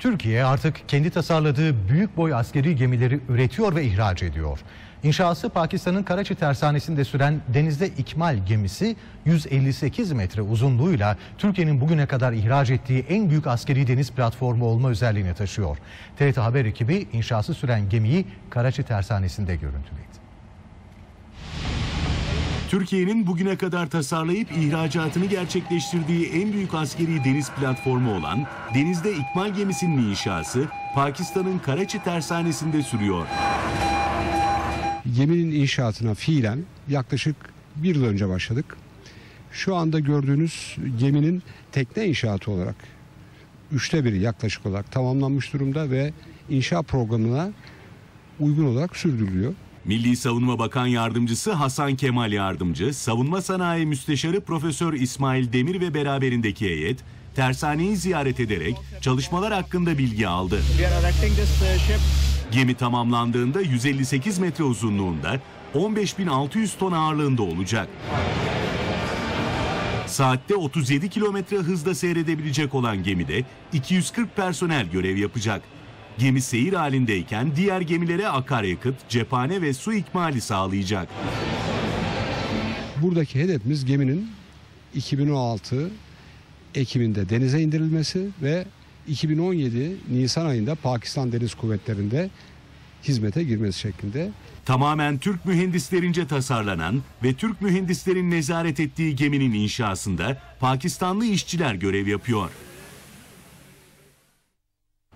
Türkiye artık kendi tasarladığı büyük boy askeri gemileri üretiyor ve ihraç ediyor. İnşası Pakistan'ın Karaçi tersanesinde süren denizde ikmal gemisi 158 metre uzunluğuyla Türkiye'nin bugüne kadar ihraç ettiği en büyük askeri deniz platformu olma özelliğini taşıyor. TRT Haber ekibi inşası süren gemiyi Karaçi tersanesinde görüntüledi. Türkiye'nin bugüne kadar tasarlayıp ihracatını gerçekleştirdiği en büyük askeri deniz platformu olan denizde ikmal gemisinin inşası Pakistan'ın Karaçi tersanesinde sürüyor. Geminin inşaatına fiilen yaklaşık bir yıl önce başladık. Şu anda gördüğünüz geminin tekne inşaatı olarak üçte biri yaklaşık olarak tamamlanmış durumda ve inşaat programına uygun olarak sürdürülüyor. Milli Savunma Bakan Yardımcısı Hasan Kemal Yardımcı, Savunma Sanayi Müsteşarı Profesör İsmail Demir ve beraberindeki heyet tersaneyi ziyaret ederek çalışmalar hakkında bilgi aldı. Gemi tamamlandığında 158 metre uzunluğunda 15.600 ton ağırlığında olacak. Saatte 37 kilometre hızda seyredebilecek olan gemide 240 personel görev yapacak. Gemi seyir halindeyken diğer gemilere akaryakıt, cephane ve su ikmali sağlayacak. Buradaki hedefimiz geminin 2016 Ekim'inde denize indirilmesi ve 2017 Nisan ayında Pakistan Deniz Kuvvetleri'nde hizmete girmesi şeklinde. Tamamen Türk mühendislerince tasarlanan ve Türk mühendislerin nezaret ettiği geminin inşasında Pakistanlı işçiler görev yapıyor.